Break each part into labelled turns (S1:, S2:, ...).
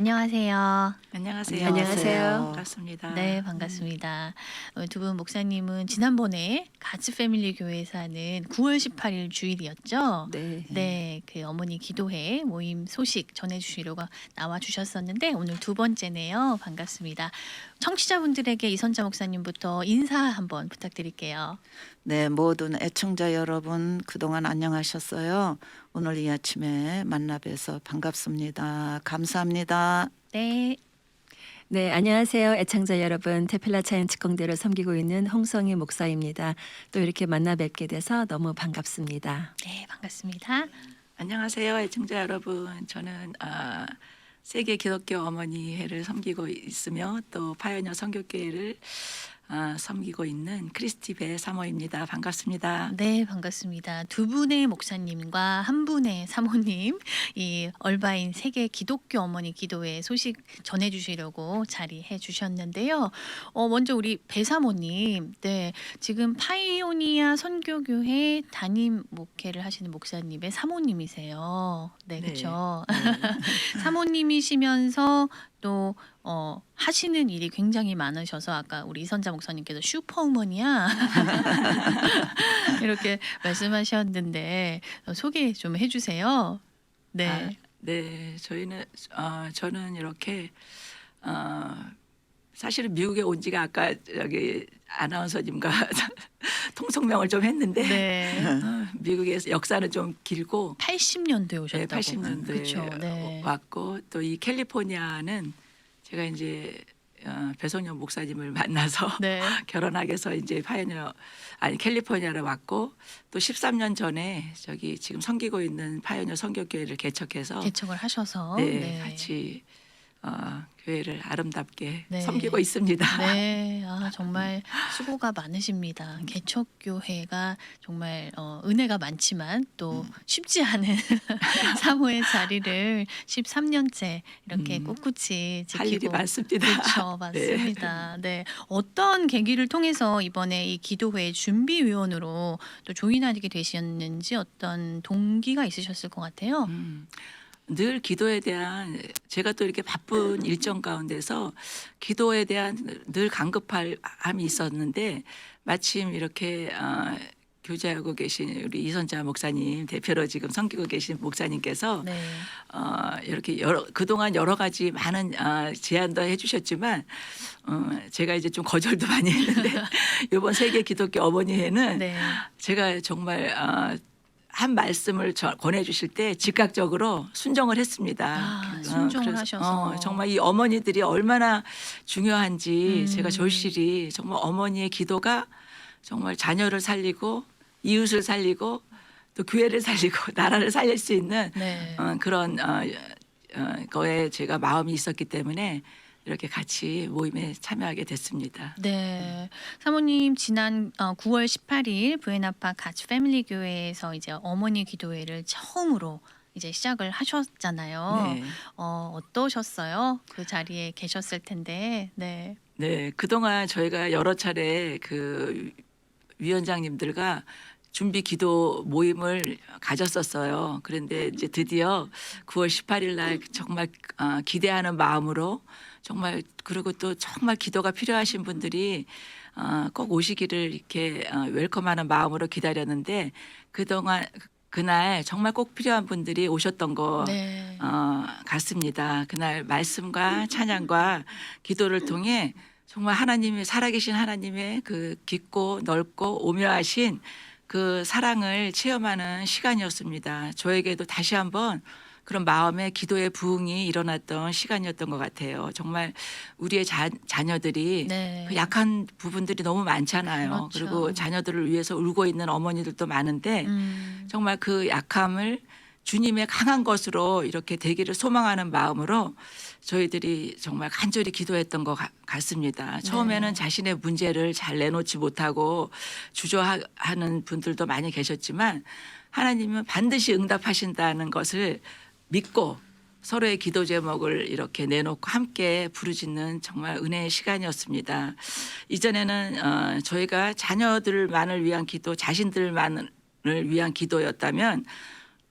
S1: 안녕하세요.
S2: 안녕하세요.
S3: 안녕하세요.
S2: 반갑습니다.
S1: 네, 반갑습니다. 어, 두분 목사님은 지난번에 가츠 패밀리 교회에서 하는 9월 18일 주일이었죠.
S3: 네.
S1: 네, 그 어머니 기도회 모임 소식 전해주시려고 나와 주셨었는데 오늘 두 번째네요. 반갑습니다. 청취자분들에게 이선자 목사님부터 인사 한번 부탁드릴게요.
S2: 네, 모든 애청자 여러분 그동안 안녕하셨어요. 오늘 이 아침에 만나 뵈서 반갑습니다. 감사합니다.
S1: 네,
S3: 네, 안녕하세요. 애청자 여러분. 테필라 차인 직공대로 섬기고 있는 홍성희 목사입니다. 또 이렇게 만나 뵙게 돼서 너무 반갑습니다.
S1: 네, 반갑습니다.
S4: 안녕하세요, 애청자 여러분. 저는 아, 세계 기독교 어머니회를 섬기고 있으며 또 파이어녀 선교교회를 아, 섬기고 있는 크리스티베 사모입니다. 반갑습니다.
S1: 네, 반갑습니다. 두 분의 목사님과 한 분의 사모님, 이 얼바인 세계 기독교 어머니 기도회 소식 전해주시려고 자리해 주셨는데요. 어, 먼저 우리 배 사모님, 네, 지금 파이오니아 선교교회 담임 목회를 하시는 목사님의 사모님이세요. 네,
S4: 네.
S1: 그렇죠. 사모님이시면서 또 어, 하시는 일이 굉장히 많으셔서 아까 우리 이선자 목사님께서 슈퍼우먼이야 이렇게 말씀하셨는데 어, 소개 좀 해주세요. 네,
S4: 아, 네, 저희는 어, 저는 이렇게 어, 사실은 미국에 온 지가 아까 여기 아나운서님과 통성명을 좀 했는데
S1: 네.
S4: 어, 미국에서 역사는 좀 길고
S1: 80년도에
S4: 네,
S1: 오셨다고.
S4: 80년도에
S1: 그렇죠. 네.
S4: 왔고 또 이 캘리포니아는 제가 이제 어, 배성현 목사님을 만나서
S1: 네.
S4: 결혼하게 해서 이제 파이오니아 아니 캘리포니아를 왔고 또 13년 전에 저기 지금 섬기고 있는 파이오니아 선교교회를 개척해서
S1: 개척을 하셔서
S4: 네, 같이 어, 교회를 아름답게
S1: 네.
S4: 섬기고 있습니다.
S1: 네, 아, 정말 수고가 많으십니다. 개척 교회가 정말 어, 은혜가 많지만 또
S4: 음.
S1: 쉽지 않은 사모의 자리를 13년째 이렇게
S4: 음.
S1: 꿋꿋이
S4: 할 일이
S1: 지키고
S4: 많습니다.
S1: 그렇죠, 맞습니다. 네. 어떤 계기를 통해서 이번에 이 기도회 준비위원으로 또 조인하게 되셨는지 어떤 동기가 있으셨을 것 같아요.
S4: 음, 늘 기도에 대한 제가 또 이렇게 바쁜 일정 가운데서 기도에 대한 늘 간급함이 있었는데 마침 이렇게 어, 교제하고 계신 우리 이선자 목사님 대표로 지금 섬기고 계신 목사님께서
S1: 네,
S4: 어, 이렇게 여러 그동안 여러 가지 많은 어, 제안도 해주셨지만 어, 제가 이제 좀 거절도 많이 했는데 이번 세계 기독교 어머니 회는
S1: 네,
S4: 제가 정말 어, 한 말씀을 저- 권해주실 때 즉각적으로 순종을 했습니다.
S1: 아,
S4: 어,
S1: 순종을
S4: 그래서,
S1: 하셔서.
S4: 어, 정말 이 어머니들이 얼마나 중요한지
S1: 음.
S4: 제가 절실히 정말 어머니의 기도가 정말 자녀를 살리고 이웃을 살리고 또 교회를 살리고 나라를 살릴 수 있는
S1: 네.
S4: 어, 그런 어, 어, 거에 제가 마음이 있었기 때문에 이렇게 같이 모임에 참여하게 됐습니다.
S1: 네, 사모님 지난 어, 9월 18일 부에나파 가츠 패밀리 교회에서 이제 어머니 기도회를 처음으로 이제 시작을 하셨잖아요.
S4: 네.
S1: 어, 어떠셨어요? 그 자리에 계셨을 텐데, 네,
S4: 네, 그동안 저희가 여러 차례 그 위원장님들과 준비 기도 모임을 가졌었어요. 그런데 이제 드디어 9월 18일 날 정말 아, 기대하는 마음으로 정말 그리고 또 정말 기도가 필요하신 분들이 아, 꼭 오시기를 이렇게 아, 웰컴하는 마음으로 기다렸는데 그동안 그날 정말 꼭 필요한 분들이 오셨던 거
S1: 네,
S4: 어, 같습니다. 그날 말씀과 찬양과 기도를 통해 정말 하나님의 살아계신 하나님의 그 깊고 넓고 오묘하신 그 사랑을 체험하는 시간이었습니다. 저에게도 다시 한번 그런 마음의 기도의 부흥이 일어났던 시간이었던 것 같아요. 정말 우리의 자, 자녀들이
S1: 네.
S4: 그 약한 부분들이 너무 많잖아요.
S1: 그렇죠.
S4: 그리고 자녀들을 위해서 울고 있는 어머니들도 많은데
S1: 음,
S4: 정말 그 약함을 주님의 강한 것으로 이렇게 되기를 소망하는 마음으로 저희들이 정말 간절히 기도했던 것 같- 같습니다. 처음에는
S1: 네.
S4: 자신의 문제를 잘 내놓지 못하고 주저하는 분들도 많이 계셨지만 하나님은 반드시 응답하신다는 것을 믿고 서로의 기도 제목을 이렇게 내놓고 함께 부르짖는 정말 은혜의 시간이었습니다. 이전에는 어, 저희가 자녀들만을 위한 기도, 자신들만을 위한 기도였다면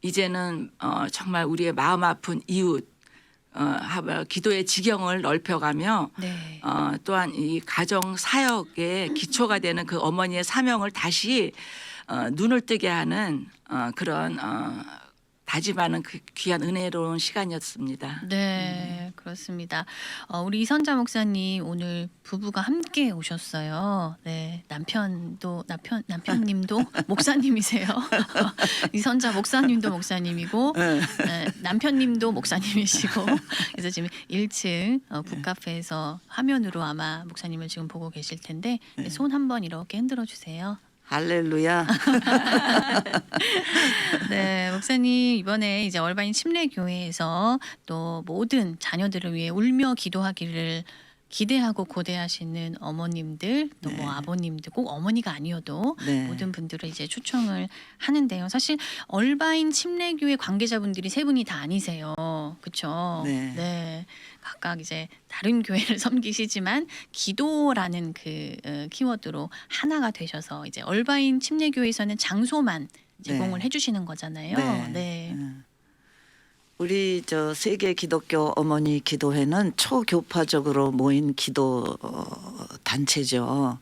S4: 이제는 어, 정말 우리의 마음 아픈 이웃 어, 하- 기도의 지경을 넓혀가며
S1: 네.
S4: 어, 또한 이 가정 사역의 기초가 되는 그 어머니의 사명을 다시 어, 눈을 뜨게 하는 어, 그런 어, 다짐하는 그 귀한 은혜로운 시간이었습니다.
S1: 네, 그렇습니다. 어, 우리 이선자 목사님 오늘 부부가 함께 오셨어요. 네, 남편도 남편 남편님도 목사님이세요. 이선자 목사님도 목사님이고
S2: 네.
S1: 네, 남편님도 목사님이시고 그래서 지금 1층 어, 북카페에서 화면으로 아마 목사님을 지금 보고 계실 텐데 네, 손 한번 이렇게 흔들어 주세요.
S2: 할렐루야.
S1: 네, 목사님 이번에 이제 얼바인 침례 교회에서 또 모든 자녀들을 위해 울며 기도하기를 기대하고 고대하시는 어머님들 또 뭐
S2: 네.
S1: 아버님들 꼭 어머니가 아니어도
S2: 네.
S1: 모든 분들을 이제 초청을 하는데요. 사실 얼바인 침례교회 관계자분들이 세 분이 다 아니세요. 그렇죠?
S2: 네.
S1: 각각 이제 다른 교회를 섬기시지만 기도라는 그 어, 키워드로 하나가 되셔서 이제 얼바인 침례교회에서는 장소만 제공을
S2: 네.
S1: 해주시는 거잖아요.
S2: 네.
S1: 네.
S2: 음. 우리 저 세계 기독교 어머니 기도회는 초교파적으로 모인 기도 어, 단체죠.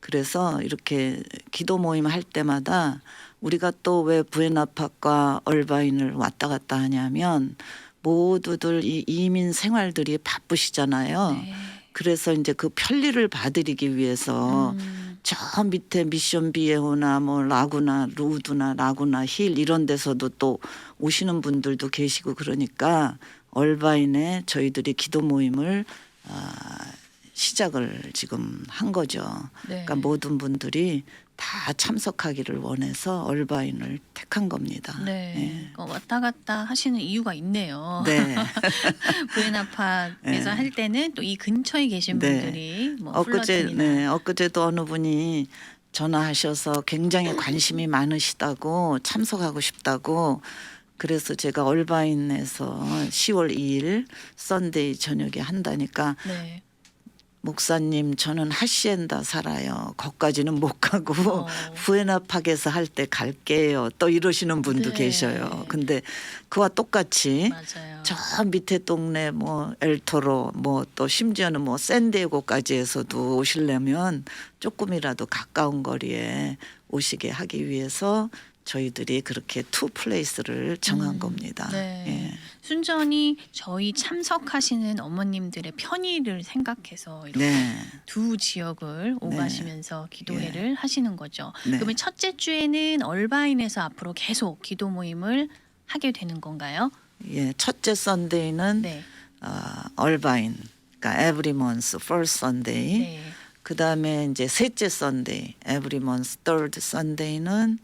S2: 그래서 이렇게 기도 모임 할 때마다 우리가 또 왜 부에나팍과 얼바인을 왔다 갔다 하냐면 모두들 이 이민 생활들이 바쁘시잖아요.
S1: 네.
S2: 그래서 이제 그 편리를 봐드리기 위해서
S1: 음,
S2: 저 밑에 미션 비에오나 뭐 라구나 루드나 라구나 힐 이런 데서도 또 오시는 분들도 계시고 그러니까 얼바인에 저희들이 기도 모임을 아, 시작을 지금 한 거죠.
S1: 네.
S2: 그러니까 모든 분들이 다 참석하기를 원해서 얼바인을 택한 겁니다.
S1: 네. 어, 왔다 갔다 하시는 이유가 있네요.
S2: 예. 네.
S1: 부에나파에서
S2: 네.
S1: 할 때는 또 이 근처에 계신
S2: 네.
S1: 분들이 뭐
S2: 엊그제 네, 엊그제도 어느 분이 전화하셔서 굉장히 관심이 많으시다고 참석하고 싶다고 그래서 제가 얼바인에서 10월 2일 썬데이 저녁에 한다니까
S1: 네.
S2: 목사님 저는 하시엔다 살아요. 거기까지는 못 가고
S1: 어.
S2: 후에나팍에서 할 때 갈게요. 또 이러시는 분도
S1: 네.
S2: 계셔요. 근데 그와 똑같이
S1: 맞아요.
S2: 저 밑에 동네 뭐 엘토로 뭐 또 심지어는 뭐 샌디에고까지 해서도 오시려면 조금이라도 가까운 거리에 오시게 하기 위해서 저희들이 그렇게 투 플레이스를 정한
S1: 음,
S2: 겁니다.
S1: 네.
S2: 예.
S1: 순전히 저희 참석하시는 어머님들의 편의를 생각해서 이렇게
S2: 네.
S1: 두 지역을 오가시면서 기도회를 하시는 거죠.
S2: 네.
S1: 그러면 첫째 주에는 얼바인에서 앞으로 계속 기도 모임을 하게 되는 건가요?
S2: 예. 첫째 썬데이는
S1: 네.
S2: 어, 얼바인 그러니까 every month first Sunday.
S1: 네.
S2: 그다음에 이제 셋째 썬데이 every month third Sunday는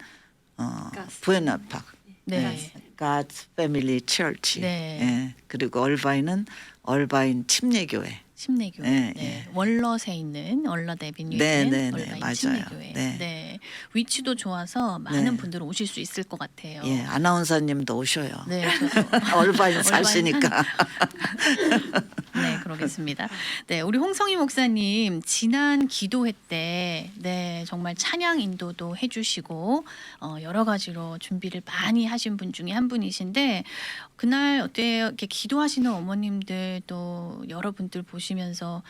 S2: 어, 부에나팍
S1: 네.
S2: God's Family Church.
S1: 네.
S2: 예. 그리고 얼바인은 얼바인 침례교회.
S1: 침례교회.
S2: 네,
S1: 네. 월럿에 있는 월럿 에비뉴에
S2: 네,
S1: 있는
S2: 네, 네,
S1: 얼바인
S2: 맞아요.
S1: 침례교회.
S2: 네.
S1: 위치도 좋아서 많은
S2: 네.
S1: 분들 오실 수 있을 것 같아요.
S2: 예, 아나운서님도 오셔요.
S1: 네, 저도
S2: 얼바인 사시니까.
S1: 네, 그러겠습니다. 네, 우리 홍성희 목사님 지난 기도회 때, 네, 정말 찬양 인도도 해 주시고 어, 여러 가지로 준비를 많이 하신 분 중에 한 분이신데 그날 어때요? 이렇게 기도하시는 어머님들 또 여러분들 보시면서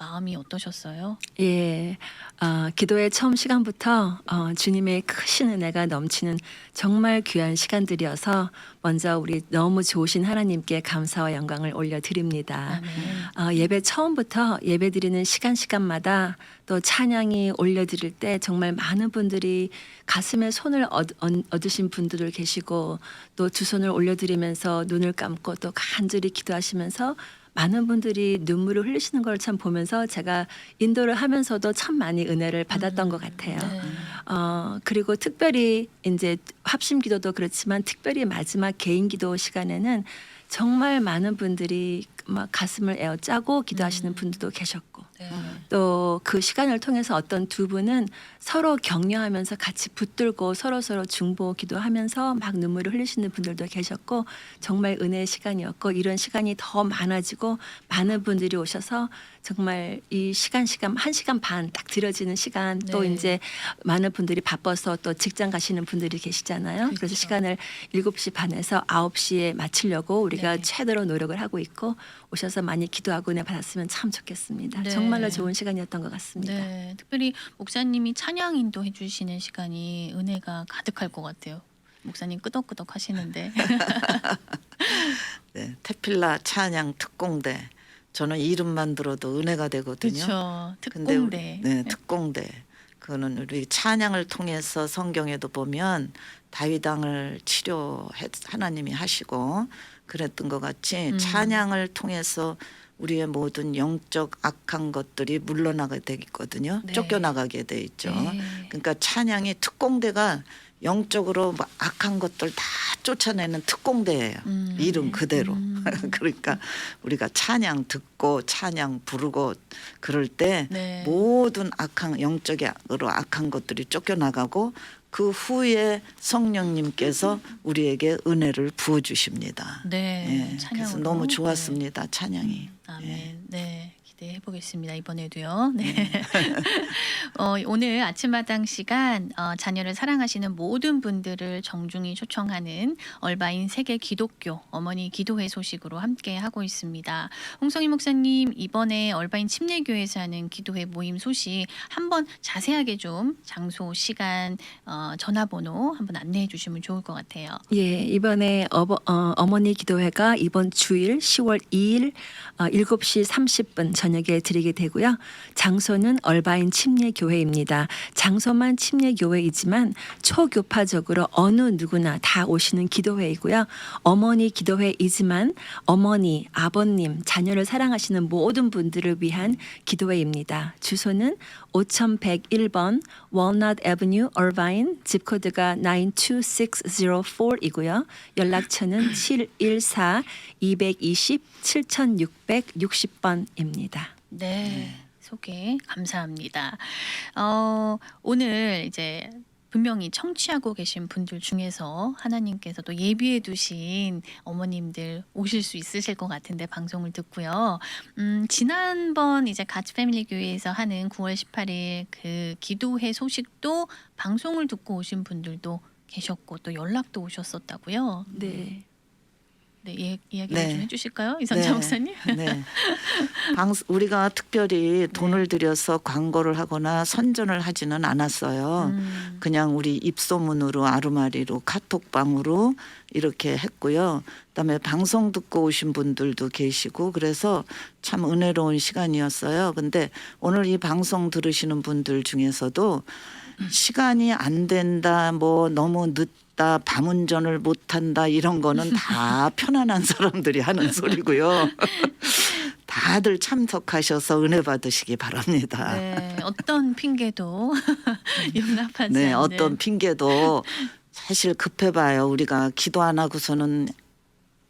S1: 마음이 어떠셨어요?
S3: 예, 어, 기도의 처음 시간부터 어, 주님의 크신 은혜가 넘치는 정말 귀한 시간들이어서 먼저 우리 너무 좋으신 하나님께 감사와 영광을 올려드립니다. 어, 예배 처음부터 예배 드리는 시간 시간마다 또 찬양이 올려드릴 때 정말 많은 분들이 가슴에 손을 얻, 얻- 얻으신 분들을 계시고 또 두 손을 올려드리면서 눈을 감고 또 간절히 기도하시면서 많은 분들이 눈물을 흘리시는 걸 참 보면서 제가 인도를 하면서도 참 많이 은혜를 받았던 것 같아요.
S1: 네.
S3: 어, 그리고 특별히 이제 합심 기도도 그렇지만 특별히 마지막 개인 기도 시간에는 정말 많은 분들이 막 가슴을 에어 짜고 기도하시는 분들도 계셨고
S1: 네.
S3: 또 그 시간을 통해서 어떤 두 분은 서로 격려하면서 같이 붙들고 서로 서로 중보 기도하면서 막 눈물을 흘리시는 분들도 계셨고 정말 은혜의 시간이었고 이런 시간이 더 많아지고 많은 분들이 오셔서 정말 이 시간 시간 한 시간 반 딱 들어지는 시간 또
S1: 네.
S3: 이제 많은 분들이 바빠서 또 직장 가시는 분들이 계시잖아요. 그래서
S1: 그렇죠.
S3: 시간을 7시 반에서 9시에 마치려고 우리가
S1: 네.
S3: 최대로 노력을 하고 있고 오셔서 많이 기도하고 은혜 받았으면 참 좋겠습니다.
S1: 네.
S3: 정말 로 좋은 시간이었던 것 같습니다.
S1: 네, 특별히 목사님이 찬양 인도해 주시는 시간이 은혜가 가득할 것 같아요. 목사님 끄덕끄덕 하시는데.
S2: 네, 테필라 찬양 특공대. 저는 이름만 들어도 은혜가 되거든요.
S1: 그렇죠.
S2: 근데
S1: 특공대.
S2: 우리- 네, 특공대. 그거는 우리 찬양을 통해서 성경에도 보면 다윗 왕을 치료 하나님이 하시고 그랬던 것 같이
S1: 음.
S2: 찬양을 통해서 우리의 모든 영적 악한 것들이 물러나게 되거든요.
S1: 네.
S2: 쫓겨나가게 돼 있죠.
S1: 네.
S2: 그러니까 찬양이 특공대가 영적으로 막 악한 것들 다 쫓아내는 특공대예요.
S1: 음.
S2: 이름 그대로.
S1: 음.
S2: 그러니까 우리가 찬양 듣고 찬양 부르고 그럴 때
S1: 네.
S2: 모든 악한 영적으로 악한 것들이 쫓겨나가고 그 후에 성령님께서 우리에게 은혜를 부어 주십니다.
S1: 네.
S2: 예,
S1: 찬양으로.
S2: 그래서 너무
S1: 네.
S2: 좋았습니다. 찬양이.
S1: 아멘.
S2: 예.
S1: 네. 기대해 보겠습니다. 이번에도요. 네. 어, 오늘 아침마당 시간 어, 자녀를 사랑하시는 모든 분들을 정중히 초청하는 얼바인 세계 기독교 어머니 기도회 소식으로 함께 하고 있습니다. 홍성희 목사님 이번에 얼바인 침례교회에서 하는 기도회 모임 소식 한번 자세하게 좀 장소, 시간, 어, 전화번호 한번 안내해 주시면 좋을 것 같아요.
S3: 예, 이번에 어버, 어, 어머니 기도회가 이번 주일 10월 2일 어, 7시 30분 저녁 에 드리게 되고요. 장소는 얼바인 침례교회입니다. 장소만 침례교회이지만 초교파적으로 어느 누구나 다 오시는 기도회이고요. 어머니 기도회이지만 어머니, 아버님, 자녀를 사랑하시는 모든 분들을 위한 기도회입니다. 주소는 5101번 월넛 애버뉴 얼바인 집코드가 92604이고요. 연락처는 714 220 7660번입니다.
S1: 네. 소개 감사합니다. 어, 오늘 이제 분명히 청취하고 계신 분들 중에서 하나님께서 또 예비해 두신 어머님들 오실 수 있으실 것 같은데 방송을 듣고요. 음, 지난번 이제 가츠 패밀리 교회에서 하는 9월 18일 그 기도회 소식도 방송을 듣고 오신 분들도 계셨고 또 연락도 오셨었다고요.
S3: 네.
S1: 네, 예, 이야기
S2: 네.
S1: 좀 해주실까요, 이선자 목사님?
S2: 네. 방, 우리가 특별히 돈을 들여서 광고를 하거나 선전을 하지는 않았어요.
S1: 음,
S2: 그냥 우리 입소문으로 아르마리로 카톡방으로 이렇게 했고요. 그다음에 방송 듣고 오신 분들도 계시고 그래서 참 은혜로운 시간이었어요. 근데 오늘 이 방송 들으시는 분들 중에서도 시간이 안 된다, 뭐 너무 늦 다, 밤 운전을 못 한다 이런 거는 다 편안한 사람들이 하는 소리고요. 다들 참석하셔서 은혜 받으시기 바랍니다.
S1: 네, 어떤 핑계도 용납하지
S2: 네,
S1: 않는.
S2: 어떤 핑계도 사실 급해봐요. 우리가 기도 안 하고서는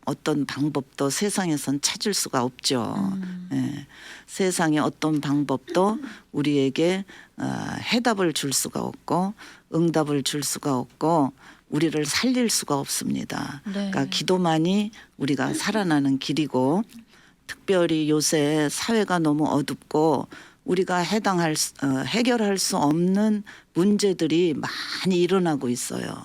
S2: 어떤 방법도 세상에선 찾을 수가 없죠.
S1: 음,
S2: 예, 세상에 어떤 방법도 우리에게 어, 해답을 줄 수가 없고 응답을 줄 수가 없고 우리를 살릴 수가 없습니다.
S1: 네.
S2: 그러니까 기도만이 우리가 살아나는 길이고 특별히 요새 사회가 너무 어둡고 우리가 해당할 수- 어, 해결할 수 없는 문제들이 많이 일어나고 있어요.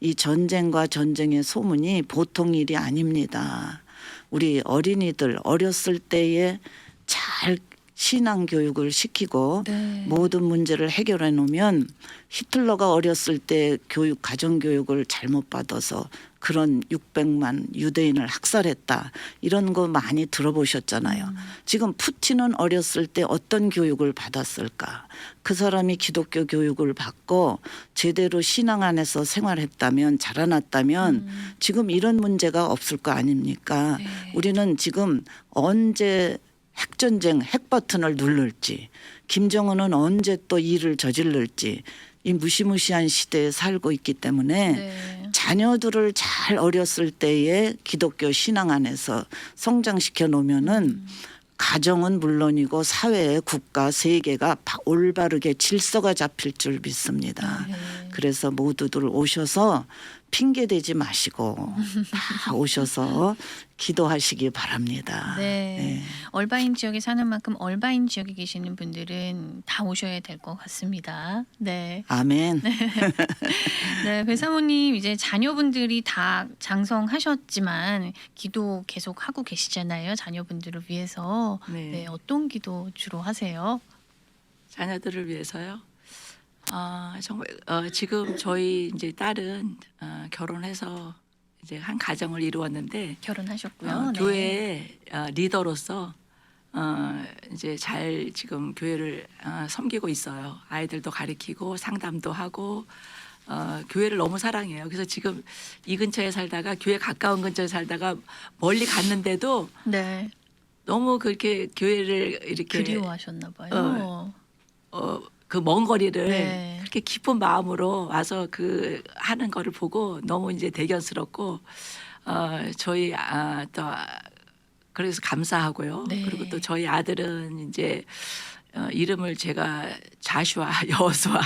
S2: 이 전쟁과 전쟁의 소문이 보통 일이 아닙니다. 우리 어린이들 어렸을 때에 잘 신앙 교육을 시키고
S1: 네.
S2: 모든 문제를 해결해 놓으면 히틀러가 어렸을 때 교육 가정 교육을 잘못 받아서 그런 600만 유대인을 학살했다 이런 거 많이 들어보셨잖아요.
S1: 음.
S2: 지금 푸틴은 어렸을 때 어떤 교육을 받았을까? 그 사람이 기독교 교육을 받고 제대로 신앙 안에서 생활했다면 자라났다면
S1: 음,
S2: 지금 이런 문제가 없을 거 아닙니까?
S1: 네.
S2: 우리는 지금 언제 핵전쟁 핵 버튼을 누를지 김정은은 언제 또 일을 저질를지 이 무시무시한 시대에 살고 있기 때문에
S1: 네.
S2: 자녀들을 잘 어렸을 때에 기독교 신앙 안에서 성장시켜 놓으면은 가정은 물론이고 사회, 국가, 세계가 바- 올바르게 질서가 잡힐 줄 믿습니다.
S1: 네.
S2: 그래서 모두들 오셔서 핑계 대지 마시고 다 오셔서 기도하시기 바랍니다.
S1: 네. 얼바인 지역에 사는 만큼 얼바인 지역에 계시는 분들은 다 오셔야 될 것 같습니다. 네.
S2: 아멘.
S1: 네, 배사모님 이제 자녀분들이 다 장성하셨지만 기도 계속 하고 계시잖아요. 자녀분들을 위해서.
S4: 네.
S1: 네, 어떤 기도 주로 하세요?
S4: 자녀들을 위해서요. 아 정말 어, 지금 저희 이제 딸은 어, 결혼해서 이제 한 가정을 이루었는데
S1: 결혼하셨고요.
S4: 어,
S1: 네.
S4: 교회 어, 리더로서 어, 이제 잘 지금 교회를 어, 섬기고 있어요. 아이들도 가르치고 상담도 하고 어, 교회를 너무 사랑해요. 그래서 지금 이 근처에 살다가 교회 가까운 근처에 살다가 멀리 갔는데도
S1: 네.
S4: 너무 그렇게 교회를 이렇게
S1: 그리워하셨나 봐요.
S4: 어. 어, 그 먼 거리를
S1: 네.
S4: 그렇게 기쁜 마음으로 와서 그 하는 거를 보고 너무 이제 대견스럽고 어, 저희 아, 또 아, 그래서 감사하고요.
S1: 네.
S4: 그리고 또 저희 아들은 이제 어, 이름을 제가 자슈아 여호수아.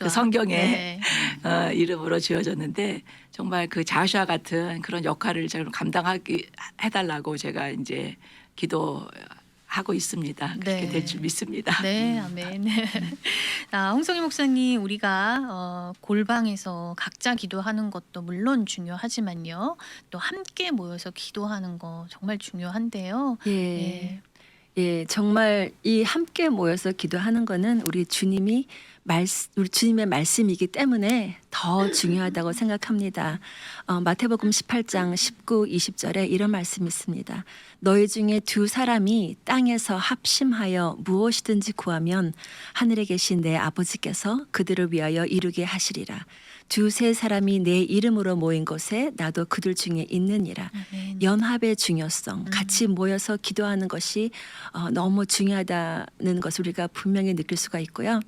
S4: 그 성경에
S1: 네.
S4: 어, 이름으로 지어졌는데 정말 그 자슈아 같은 그런 역할을 제가 감당하기 해달라고 제가 이제 기도 하고 있습니다. 그렇게
S1: 네.
S4: 될줄 믿습니다.
S1: 네, 아멘. 아, 홍성희 목사님, 우리가 어, 골방에서 각자 기도하는 것도 물론 중요하지만요. 또 함께 모여서 기도하는 거 정말 중요한데요.
S3: 예.
S1: 네.
S3: 예, 정말 이 함께 모여서 기도하는 거는 우리 주님이 말 우리 주님의 말씀이기 때문에 더 중요하다고 생각합니다. 어, 마태복음 18장 19, 20절에 이런 말씀이 있습니다. 너희 중에 두 사람이 땅에서 합심하여 무엇이든지 구하면 하늘에 계신 내 아버지께서 그들을 위하여 이루게 하시리라. 두세 사람이 내 이름으로 모인 곳에 나도 그들 중에 있느니라.
S1: 아멘.
S3: 연합의 중요성, 같이 모여서 기도하는 것이 어, 너무 중요하다는 것을 우리가 분명히 느낄 수가 있고요.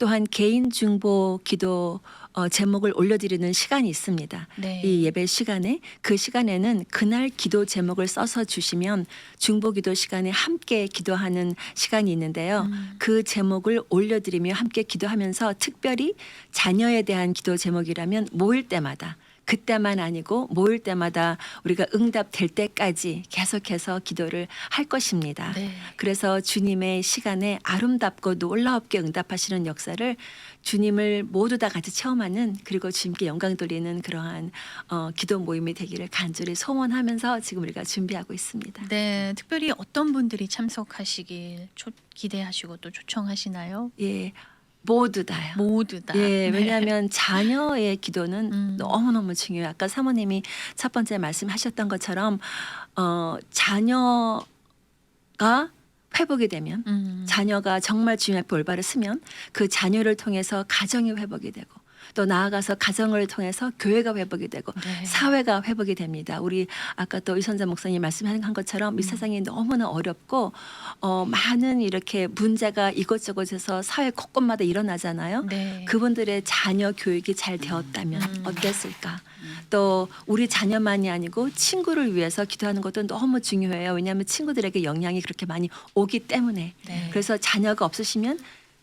S3: 또한 개인 중보 기도 어, 제목을 올려드리는 시간이 있습니다.
S1: 네.
S3: 이 예배 시간에 그 시간에는 그날 기도 제목을 써서 주시면 중보 기도 시간에 함께 기도하는 시간이 있는데요.
S1: 음.
S3: 그 제목을 올려드리며 함께 기도하면서 특별히 자녀에 대한 기도 제목이라면 모일 때마다 그때만 아니고 모일 때마다 우리가 응답될 때까지 계속해서 기도를 할 것입니다.
S1: 네.
S3: 그래서 주님의 시간에 아름답고 놀라웠게 응답하시는 역사를 주님을 모두 다 같이 체험하는 그리고 주님께 영광 돌리는 그러한 어, 기도 모임이 되기를 간절히 소원하면서 지금 우리가 준비하고 있습니다.
S1: 네, 특별히 어떤 분들이 참석하시길 초, 기대하시고 또 초청하시나요?
S3: 예, 모두 다요.
S1: 모두 다.
S3: 예,
S1: 네.
S3: 왜냐하면 자녀의 기도는
S1: 음.
S3: 너무 너무 중요해요. 아까 사모님이 첫 번째 말씀하셨던 것처럼 어, 자녀가 회복이 되면
S1: 음.
S3: 자녀가 정말 앞에 올바를 쓰면 그 자녀를 통해서 가정이 회복이 되고 또 나아가서 가정을 통해서 교회가 회복이 되고
S1: 네.
S3: 사회가 회복이 됩니다. 우리 아까 또 이선자 목사님 말씀한 것처럼 이 세상이 너무나 어렵고 어, 많은 이렇게 문제가 이것저것에서 사회 곳곳마다 일어나잖아요.
S1: 네.
S3: 그분들의 자녀 교육이 잘 되었다면
S1: 음.
S3: 어땠을까? 또 우리 자녀만이 아니고 친구를 위해서 기도하는 것도 너무 중요해요. 왜냐하면 친구들에게 영향이 그렇게 많이 오기 때문에.
S1: 네.
S3: 그래서 자녀가 없으시면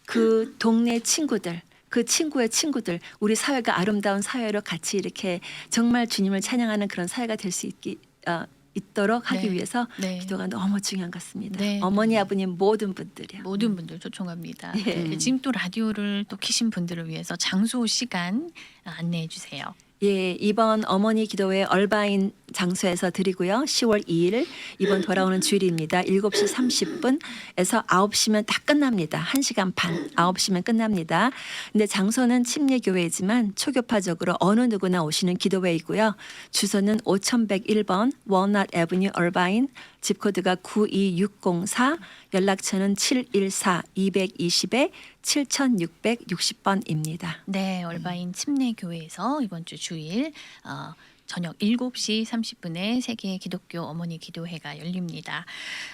S3: 그 동네 친구들 그 친구의 친구들 우리 사회가 아름다운 사회로 같이 이렇게 정말 주님을 찬양하는 그런 사회가 될 수 있기 어, 있도록 하기
S1: 네.
S3: 위해서
S1: 네.
S3: 기도가 너무 중요한 것 같습니다.
S1: 네.
S3: 어머니 아버님 모든 분들이요.
S1: 모든 분들 초청합니다.
S3: 예.
S1: 네, 지금 또 라디오를 또 키신 분들을 위해서 장소 시간 안내해 주세요.
S3: 예, 이번 어머니 기도회 얼바인 장소에서 드리고요. 10월 2일 이번 돌아오는 주일입니다. 7시 30분에서 9시면 다 끝납니다. 1시간 반, 9시면 끝납니다. 근데 장소는 침례교회이지만 초교파적으로 어느 누구나 오시는 기도회이고요. 주소는 5101번 워넛 에브뉴 얼바인 집 코드가 92604 연락처는 714 220에 7660번입니다.
S1: 네, 얼바인 침례교회에서 이번 주 주일 어, 저녁 7시 30분에 세계 기독교 어머니 기도회가 열립니다.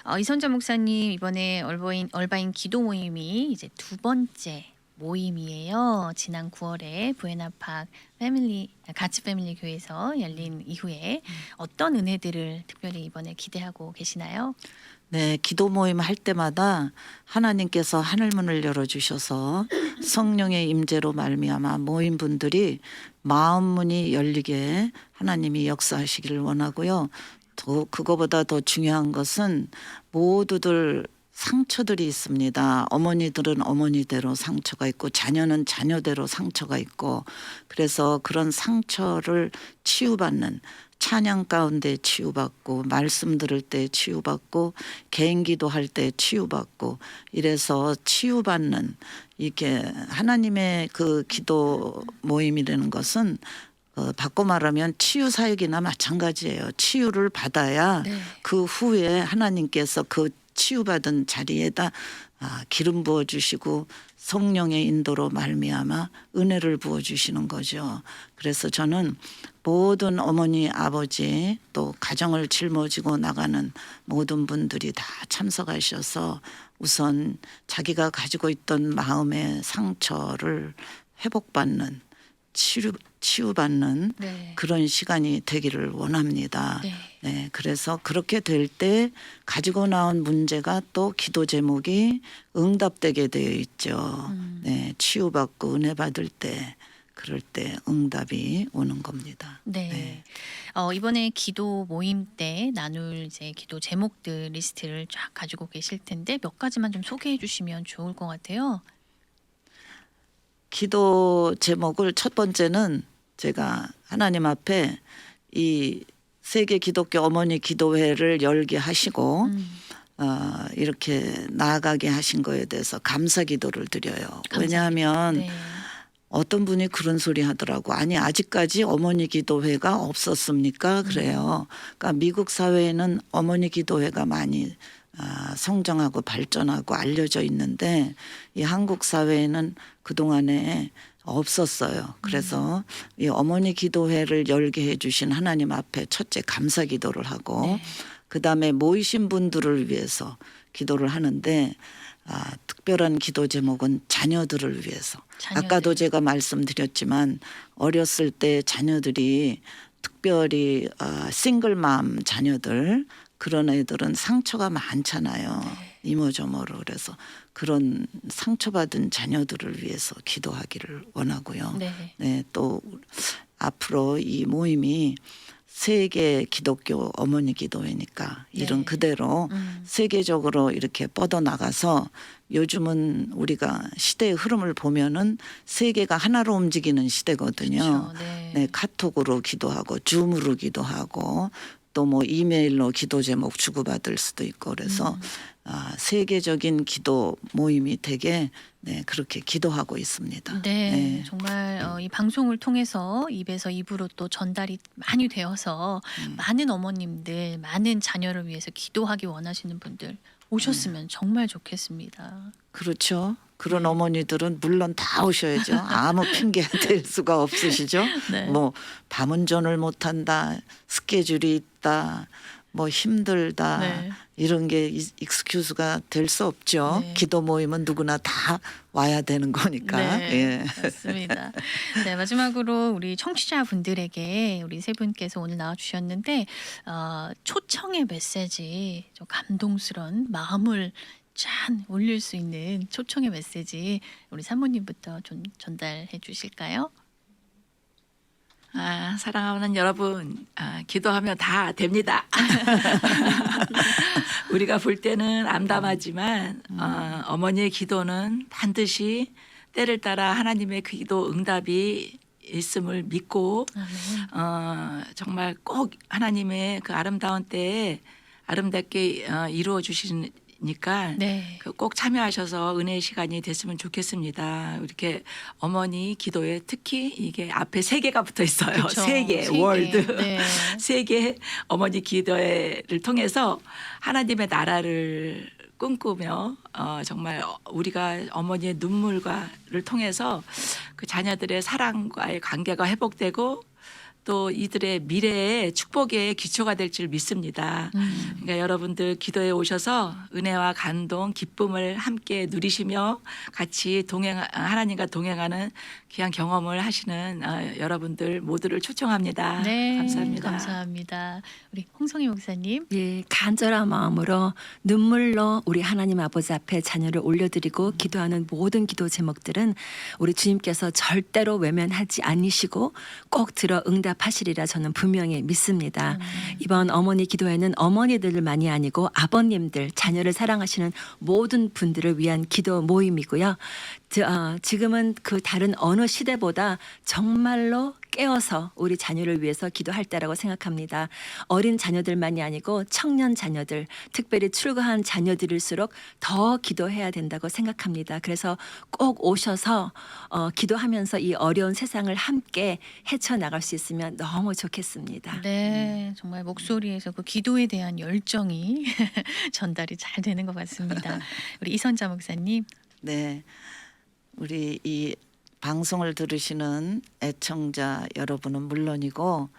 S1: 어, 이선자 목사님 이번에 얼바인 얼바인 기도 모임이 이제 두 번째 모임이에요. 지난 9월에 부에나팍 패밀리 가치 패밀리 교회에서 열린 이후에 어떤 은혜들을 특별히 이번에 기대하고 계시나요?
S2: 네, 기도 모임 할 때마다 하나님께서 하늘 문을 열어 주셔서 성령의 임재로 말미암아 모인 분들이 마음 문이 열리게 하나님이 역사하시기를 원하고요. 더 그거보다 더 중요한 것은 모두들 상처들이 있습니다. 어머니들은 어머니대로 상처가 있고 자녀는 자녀대로 상처가 있고 그래서 그런 상처를 치유받는 찬양 가운데 치유받고 말씀 들을 때 치유받고 개인 기도 할 때 치유받고 이래서 치유받는 이게 하나님의 그 기도 모임이라는 것은 어, 바꿔 말하면 치유 사역이나 마찬가지예요. 치유를 받아야
S1: 네.
S2: 그 후에 하나님께서 그 치유받은 자리에다 아, 기름 부어 주시고 성령의 인도로 말미암아 은혜를 부어 주시는 거죠. 그래서 저는 모든 어머니 아버지 또 가정을 짊어지고 나가는 모든 분들이 다 참석하셔서 우선 자기가 가지고 있던 마음의 상처를 회복받는 치유 치유받는
S1: 네.
S2: 그런 시간이 되기를 원합니다.
S1: 네.
S2: 네, 그래서 그렇게 될 때 가지고 나온 문제가 또 기도 제목이 응답되게 되어 있죠.
S1: 음.
S2: 네, 치유받고 은혜 받을 때 그럴 때 응답이 오는 겁니다.
S1: 네.
S2: 네.
S1: 어, 이번에 기도 모임 때 나눌 이제 기도 제목들 리스트를 쫙 가지고 계실 텐데 몇 가지만 좀 소개해 주시면 좋을 것 같아요.
S2: 기도 제목을 첫 번째는 제가 하나님 앞에 이 세계 기독교 어머니 기도회를 열게 하시고
S1: 음.
S2: 어, 이렇게 나아가게 하신 거에 대해서 감사 기도를 드려요. 왜냐하면
S1: 네.
S2: 어떤 분이 그런 소리 하더라고. 아니 아직까지 어머니 기도회가 없었습니까? 그래요. 그러니까 미국 사회에는 어머니 기도회가 많이 아, 성장하고 발전하고 알려져 있는데 이 한국 사회에는 그 동안에 없었어요. 그래서 이 어머니 기도회를 열게 해주신 하나님 앞에 첫째 감사 기도를 하고
S1: 네.
S2: 그 다음에 모이신 분들을 위해서 기도를 하는데 아, 특별한 기도 제목은 자녀들을 위해서.
S1: 자녀들.
S2: 아까도 제가 말씀드렸지만 어렸을 때 자녀들이 특별히 아, 싱글맘 자녀들 그런 애들은 상처가 많잖아요.
S1: 네.
S2: 이모저모로 그래서 그런 상처받은 자녀들을 위해서 기도하기를 원하고요.
S1: 네.
S2: 네, 또 앞으로 이 모임이 세계 기독교 어머니 기도회니까 이름
S1: 네.
S2: 그대로
S1: 음.
S2: 세계적으로 이렇게 뻗어 나가서 요즘은 우리가 시대의 흐름을 보면은 세계가 하나로 움직이는 시대거든요.
S1: 그렇죠. 네.
S2: 네, 카톡으로 기도하고 줌으로 기도하고 또 뭐 이메일로 기도 제목 주고받을 수도 있고 그래서
S1: 음.
S2: 아, 세계적인 기도 모임이 되게 네, 그렇게 기도하고 있습니다.
S1: 네, 정말 어, 이 방송을 통해서 입에서 입으로 또 전달이 많이 되어서
S2: 음.
S1: 많은 어머님들, 많은 자녀를 위해서 기도하기 원하시는 분들
S2: 네.
S1: 오셨으면 정말 좋겠습니다.
S2: 그렇죠. 그런
S1: 네.
S2: 어머니들은 물론 다 오셔야죠. 아무 핑계 댈 수가 없으시죠.
S1: 네.
S2: 뭐 밤운전을 못한다, 스케줄이 있다, 뭐 힘들다
S1: 네.
S2: 이런 게 이- 익스큐즈가 될 수 없죠.
S1: 네.
S2: 기도 모임은 누구나 다 와야 되는 거니까.
S1: 네,
S2: 예.
S1: 맞습니다. 네, 마지막으로 우리 청취자분들에게 우리 세 분께서 오늘 나와주셨는데 어, 초청의 메시지, 좀 감동스러운 마음을 짠 올릴 수 있는 초청의 메시지 우리 사모님부터 좀 전달해 주실까요?
S4: 아, 사랑하는 여러분, 아, 기도하면 다 됩니다. 우리가 볼 때는 암담하지만 어, 어머니의 기도는 반드시 때를 따라 하나님의 그 기도 응답이 있음을 믿고. 어, 정말 꼭 하나님의 그 아름다운 때에 아름답게 어, 이루어 주시 니까
S1: 네.
S4: 그꼭 참여하셔서 은혜의 시간이 됐으면 좋겠습니다. 이렇게 어머니 기도에 특히 이게 앞에 세 개가 붙어 있어요.
S1: 그쵸.
S4: 세 개,
S1: 세 개.
S4: 월드.
S1: 네.
S4: 세계 어머니 기도회를 통해서 하나님의 나라를 꿈꾸며 어, 정말 우리가 어머니의 눈물과를 통해서 그 자녀들의 사랑과의 관계가 회복되고 또 이들의 미래의 축복의 기초가 될 줄 믿습니다.
S1: 음.
S4: 그러니까 여러분들 기도에 오셔서 은혜와 감동, 기쁨을 함께 누리시며 같이 동행 하나님과 동행하는 귀한 경험을 하시는 어, 여러분들 모두를 초청합니다.
S1: 네,
S4: 감사합니다.
S1: 감사합니다. 우리 홍성희 목사님.
S3: 예, 간절한 마음으로 눈물로 우리 하나님 아버지 앞에 자녀를 올려드리고 기도하는 모든 기도 제목들은 우리 주님께서 절대로 외면하지 않으시고 꼭 들어 응답 하시리라 저는 분명히 믿습니다. 이번 어머니 기도회는 어머니들만이 아니고 아버님들, 자녀를 사랑하시는 모든 분들을 위한 기도 모임이고요. 드- 어, 지금은 그 다른 어느 시대보다 정말로 깨어서 우리 자녀를 위해서 기도할 때라고 생각합니다. 어린 자녀들만이 아니고 청년 자녀들, 특별히 출가한 자녀들일수록 더 기도해야 된다고 생각합니다. 그래서 꼭 오셔서 어, 기도하면서 이 어려운 세상을 함께 헤쳐나갈 수 있으면 너무 좋겠습니다.
S1: 네, 정말 목소리에서 그 기도에 대한 열정이 전달이 잘 되는 것 같습니다. 우리 이선자 목사님.
S2: 네. 우리 이 방송을 들으시는 애청자 여러분은 물론이고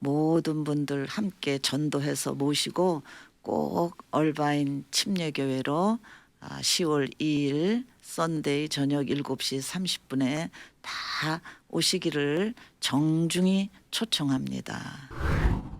S2: 모든 분들 함께 전도해서 모시고 꼭 얼바인 침례교회로 아, 10월 2일 썬데이 저녁 7시 30분에 다 오시기를 정중히 초청합니다.